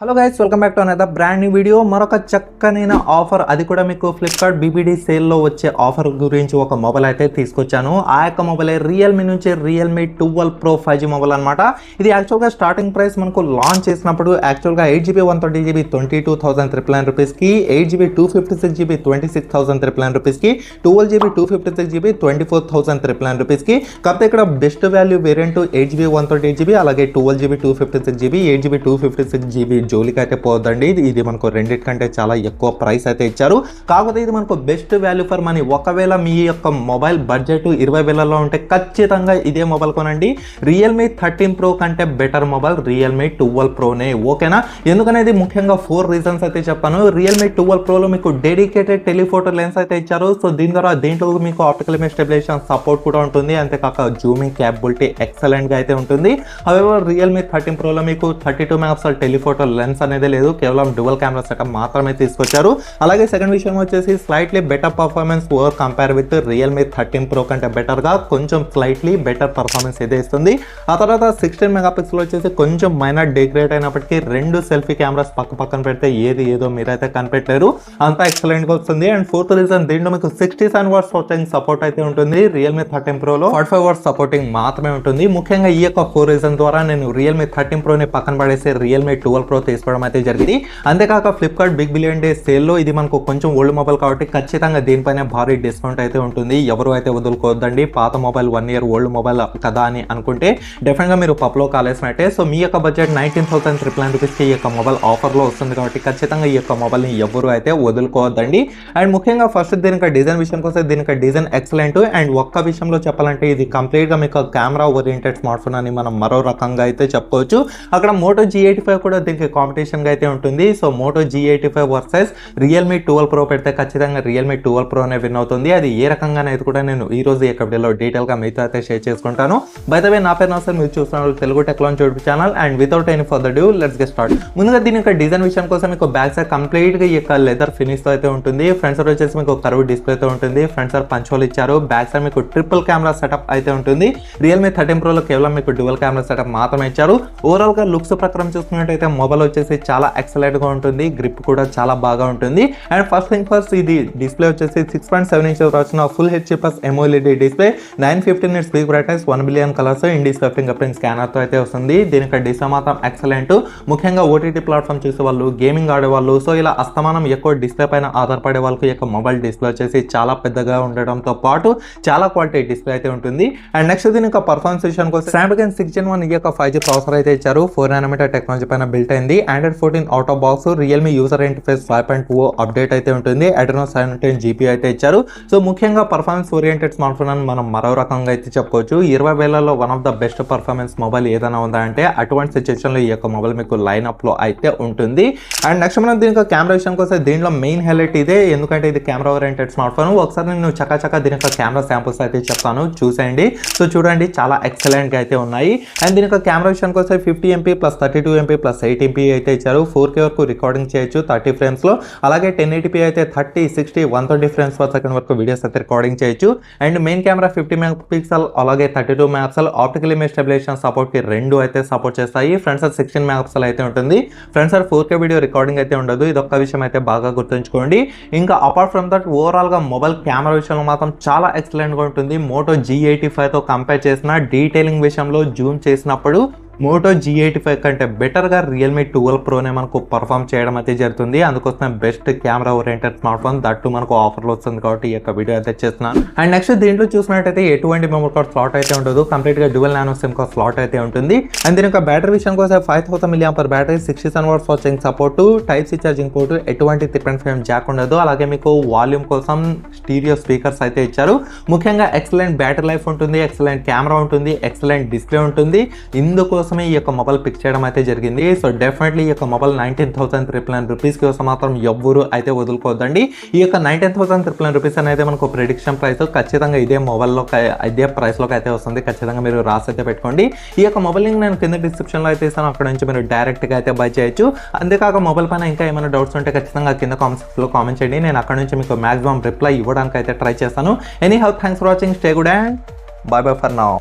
Hello guys welcome back to అనేది brand new video మరొక చక్కనైన ఆఫర్ అది కూడా మీకు ఫ్లిప్కార్ట్ బీబీడీ సేల్లో వచ్చే ఆఫర్ గురించి ఒక మొబైల్ అయితే తీసుకొచ్చాను ఆ యొక్క మొబైల్ రియల్మీ నుంచి Realme twelve pro five G mobile అనమాట ఇది యాక్చువల్గా స్టార్టింగ్ ప్రైస్ మనకు లాంచ్ చేసినప్పుడు యాక్చువల్గా eight GB one twenty GB twenty two thousand triple nine రూపీస్కి eight GB two fifty six GB twenty six thousand triple nine రూపీస్కి twelve GB two fifty six GB twenty four thousand triple nine రూపీస్కి కాకపోతే ఇక్కడ best value variant eight GB one twenty GB అలాగే twelve GB two fifty six GB eight GB two fifty six GB జోలికి అయితే పోదండి. ఇది ఇది మనకు రెండింటికంటే చాలా ఎక్కువ ప్రైస్ అయితే ఇచ్చారు. కాకపోతే ఇది మనకు బెస్ట్ వాల్యూ ఫర్ మనీ. ఒకవేళ మీ యొక్క మొబైల్ బడ్జెట్ ఇరవై వేలలో ఉంటే ఖచ్చితంగా ఇదే మొబైల్ కొనండి. రియల్మీ థర్టీన్ ప్రో కంటే బెటర్ మొబైల్ రియల్మీ ట్వెల్వ్ ప్రోనే ఓకేనా? ఎందుకనేది ముఖ్యంగా ఫోర్ రీజన్స్ అయితే చెప్పాను. రియల్మీ ట్వెల్వ్ ప్రోలో మీకు డెడికేటెడ్ టెలిఫోటో లెన్స్ అయితే ఇచ్చారు. సో దీని ద్వారా దీంట్లో మీకు ఆప్టికల్ ఇమేజ్ స్టెబిలైజేషన్ సపోర్ట్ కూడా ఉంటుంది. అంతేకాక జూమింగ్ క్యాపబిలిటీ ఎక్సలెంట్గా అయితే ఉంటుంది. అవేవో రియల్మీ థర్టీన్ ప్రోలో మీకు thirty two megapixel telephoto lens అనేది లేదు కేవలం డువల్ కెమెరా సెటప్ మాత్రమే తీసుకొచ్చారు. అలాగే సెకండ్ విషయం వచ్చేసి slightly better performance over compare with Realme thirteen pro కంటే బెటర్గా కొంచెం స్లైట్లీ బెటర్ పర్ఫార్మెన్స్ అయితే ఇస్తుంది. ఆ తర్వాత సిక్స్టీన్ మెగాపిక్సెల్ వచ్చేసి కొంచెం మైనర్ డిగ్రేడ్ అయినప్పటికీ రెండు సెల్ఫీ కెమెరాస్ పక్క పక్కన పెడితే ఏది ఏదో మీరైతే కనిపెట్టలేరు. అంతా ఎక్సలెంట్గా వస్తుంది. అండ్ ఫోర్త్ రీజన్ దీంట్లో మీకు సిక్స్టీ సెవెన్ వర్స్ వచ్చేసి సపోర్ట్ అయితే ఉంటుంది రియల్మీ థర్టీన్ ప్రోలో ఫార్టీ ఫైవ్ వర్స్ సపోర్టింగ్ మాత్రమే ఉంటుంది. ముఖ్యంగా ఈ యొక్క ఫోర్ రీజన్ ద్వారా నేను రియల్మీ థర్టీన్ ప్రోని పక్కన పడేసి రియల్మీ ట్వెల్వ్ ప్రో తీసుకోవడం అయితే జరిగింది. అంతేకాక ఫ్లిప్కార్ట్ బిగ్ బిలియన్ డే సేల్లో ఇది మనకు కొంచెం ఓల్డ్ మొబైల్ కాబట్టి ఖచ్చితంగా దీనిపైన భారీ డిస్కౌంట్ అయితే ఉంటుంది. ఎవరు అయితే వదులుకోవద్దండి పాత mobile one year old mobile కదా అని అనుకుంటే డెఫినెట్గా మీరు పప్పులో కాలేసినట్టే. సో మీ యొక్క budget nineteen thousand triple nine రూపీస్కి ఈ యొక్క మొబైల్ ఆఫర్లో వస్తుంది కాబట్టి ఖచ్చితంగా ఈ యొక్క మొబైల్ని ఎవరు అయితే వదులుకోవద్దండి. అండ్ ముఖ్యంగా ఫస్ట్ దీనికి డిజైన్ విషయం వస్తే దీనికి డిజైన్ ఎక్సలెంట్ అండ్ ఒక్క విషయంలో చెప్పాలంటే ఇది కంప్లీట్గా మీకు కెమెరా ఓరియంటెడ్ స్మార్ట్ ఫోన్ అని మనం మరో రకంగా అయితే చెప్పుకోవచ్చు. అక్కడ మోటో జీ ఎయిటీ ఫైవ్ కూడా దీనికి కాంపిటీషన్గా అయితే ఉంటుంది. So Moto G eighty five versus Realme twelve pro పెడితే ఖచ్చితంగా రియల్మీ ట్వెల్వ్ ప్రోనే విన్ అవుతుంది. అది ఏ రకంగా అనేది కూడా నేను ఈ రోజు ఈ యొక్క వీడియోలో డీటెయిల్గా మీతో అయితే షేర్ చేసుకుంటాను. బయటవే వే నా పేరు నాసర్. మీరు చూస్తున్నారు తెలుగు టెక్లాన్ చూడు channel. And without any further ado let's get start. ముందుగా దీని యొక్క డిజైన్ విషయం కోసం మీకు బ్యాక్ సైడ్ కంప్లీట్గా ఈ యొక్క లెదర్ ఫినిష్తో అయితే ఉంటుంది. ఫ్రంట్ సైడ్ వచ్చేసి మీకు కర్వ్ డిస్ప్లేతో ఉంటుంది. ఫ్రంట్ సైడ్ పంచోల్ ఇచ్చారు. బ్యాక్ సైడ్ మీకు ట్రిపుల్ కెమెరా సెటప్ అయితే ఉంటుంది. రియల్మీ థర్టీన్ ప్రోలో కేవలం మీకు డ్యువల్ కెమెరా సెటప్ మాత్రమే ఇచ్చారు. ఓవరాల్గా లుక్స్ ప్రకారం చూసుకున్నట్టయితే మొబైల్ వచ్చేసి చాలా ఎక్సలెంట్గా ఉంటుంది. గ్రిప్ కూడా చాలా బాగా ఉంటుంది. అండ్ ఫస్ట్ థింగ్ ఫస్ట్ ఇది డిస్ప్లే వచ్చేసి సిక్స్ పాయింట్ సెవెన్ ఇంచ్ వచ్చిన full H plus AMOLED display nine fifteen its peak brightness one billion colours in display fingerprint స్కానర్తో అయితే వస్తుంది. దీనికి డిస్ప్లే మాత్రం ఎక్సలెంట్ ముఖ్యంగా ఓటీటీ ప్లాట్ఫామ్ చూసే వాళ్ళు గేమింగ్ ఆడేవాళ్ళు సో ఇలా అస్తమానం ఎక్కువ డిస్ప్లే పైన ఆధారపడే వాళ్ళకి యొక్క మొబైల్ డిస్ప్లే వచ్చేసి చాలా పెద్దగా ఉండడంతో పాటు చాలా క్వాలిటీ డిస్ప్లే అయితే ఉంటుంది. అండ్ నెక్స్ట్ దీని యొక్క పర్ఫార్మెన్స్ విషయానికి వస్తే స్నాప్డ్రాగన్ సిక్స్ జన్ వన్ ఈ యొక్క ఫైవ్ జీ ప్రాసెసర్ అయితే ఇచ్చారు. ఫోర్ నానోమీటర్ టెక్నాలజీ పైన బిల్ట్ అయింది. Android fourteen out of box Realme user interface five point two update అయితే ఉంటుంది. అడ్రనో సెవెన్ టెన్ జీబీ అయితే ఇచ్చారు. సో ముఖ్యంగా పర్ఫార్మెన్స్ ఓరియంటెడ్ స్మార్ట్ ఫోన్ అని మనం మరో రకంగా అయితే చెప్పుకోవచ్చు. ఇరవై వేలలో one of the best performance mobile ఏదైనా ఉందా అంటే అటువంటి సిచ్యువేషన్లో ఈ యొక్క మొబైల్ మీకు లైనప్లో అయితే ఉంటుంది. అండ్ నెక్స్ట్ మనం దీనికి కెమెరా విషయానికి వస్తే దీంట్లో మెయిన్ హైలైట్ ఇదే. ఎందుకంటే ఇది కెమెరా ఓరియంటెడ్ స్మార్ట్ ఫోన్ ఒకసారి నేను చక్కచక్క దీని యొక్క కెమెరా శాంపుల్స్ అయితే చెప్తాను. చూసేయండి. సో చూడండి. చాలా ఎక్సలెంట్గా అయితే ఉన్నాయి. అండ్ దీని యొక్క కెమెరా విషయానికి వస్తే fifty MP plus thirty two MP plus eight MP అయితే ఇచ్చారు. ఫోర్ కే వరకు రికార్డింగ్ చేయొచ్చు థర్టీ ఫ్రేమ్స్లో అలాగే టెన్ ఎయిటీపీ అయితే thirty sixty one twenty frames per second వరకు వీడియోస్ అయితే రికార్డింగ్ చేయొచ్చు. And main camera fifty megapixel అలాగే thirty two megapixel optical image stabilisation సపోర్ట్కి రెండు అయితే సపోర్ట్ చేస్తాయి. ఫ్రంట్ సార్ సిక్స్టీన్ మెగాపిక్సెల్ అయితే ఉంటుంది. Front sir four K video recording అయితే ఉండదు. ఇది ఒక్క విషయం అయితే బాగా గుర్తుంచుకోండి. ఇంకా అపార్ట్ ఫ్రమ్ దట్ ఓవరాల్గా మొబైల్ కెమెరా విషయంలో మాత్రం చాలా ఎక్సలెంట్గా ఉంటుంది. మోటో జీ ఎయిటీ ఫైవ్తో కంపేర్ చేసిన డీటెయిలింగ్ విషయంలో జూమ్ చేసినప్పుడు మోటో జీ ఎయిటీ ఫైవ్ కంటే బెటర్గా రియల్మీ ట్వెల్వ్ ప్రోనే మనకు పర్ఫామ్ చేయడం అయితే జరుగుతుంది. అందుకోసం best camera oriented smartphone that మనకు ఆఫర్లో వస్తుంది కాబట్టి ఈ యొక్క వీడియో అయితే చేస్తున్నాను అండ్ నెక్స్ట్ దీంట్లో చూసినట్టయితే ఎటువంటి మెమరీ కార్డ్ స్లాట్ అయితే ఉండదు. కంప్లీట్గా dual nano SIM card slot అయితే ఉంటుంది. అండ్ దీని యొక్క బ్యాటరీ విషయానికి వస్తే five thousand milliamp per battery sixty seven watts watching support type C charging port ఎటువంటి త్రిపెన్ ఫేమ్ జాక్ ఉండదు. అలాగే మీకు వాల్యూమ్ కోసం స్టీరియో స్పీకర్స్ అయితే ఇచ్చారు. ముఖ్యంగా ఎక్సలెంట్ బ్యాటరీ లైఫ్ ఉంటుంది ఎక్సలెంట్ కెమెరా ఉంటుంది ఎక్సలెంట్ డిస్ప్లే ఉంటుంది. కోసమే ఈ యొక్క మొబైల్ పిక్ చేయడం అయితే జరిగింది. సో డెఫినెట్లీ ఈ యొక్క mobile nineteen thousand triple nine rupees కోసం మాత్రం ఎవ్వరు అయితే వదులుకోవద్దండి. ఈ యొక్క nineteen thousand triple nine rupees అనేది మనకు ప్రిడిక్షన్ ప్రైస్ ఖచ్చితంగా ఇదే మొబైల్లో ఇదే ప్రైస్లోకి అయితే వస్తుంది. ఖచ్చితంగా మీరు రాసి అయితే పెట్టుకోండి. ఈ యొక్క మొబైల్ లింక్ నేను కింద డిస్క్రిప్షన్లో అయితే ఇస్తాను. అక్కడ నుంచి మీరు డైరెక్ట్గా అయితే బై చేయొచ్చు. అంతేకాక మొబైల్ పైన ఇంకా ఏమైనా డౌట్స్ ఉంటే ఖచ్చితంగా కింద కామెంట్స్లో కామెంట్ చేయండి. నేను అక్కడ నుంచి మీకు మాక్సిమం రిప్లై ఇవ్వడానికి అయితే ట్రై చేస్తాను. Anyhow thanks for watching stay good and bye bye for now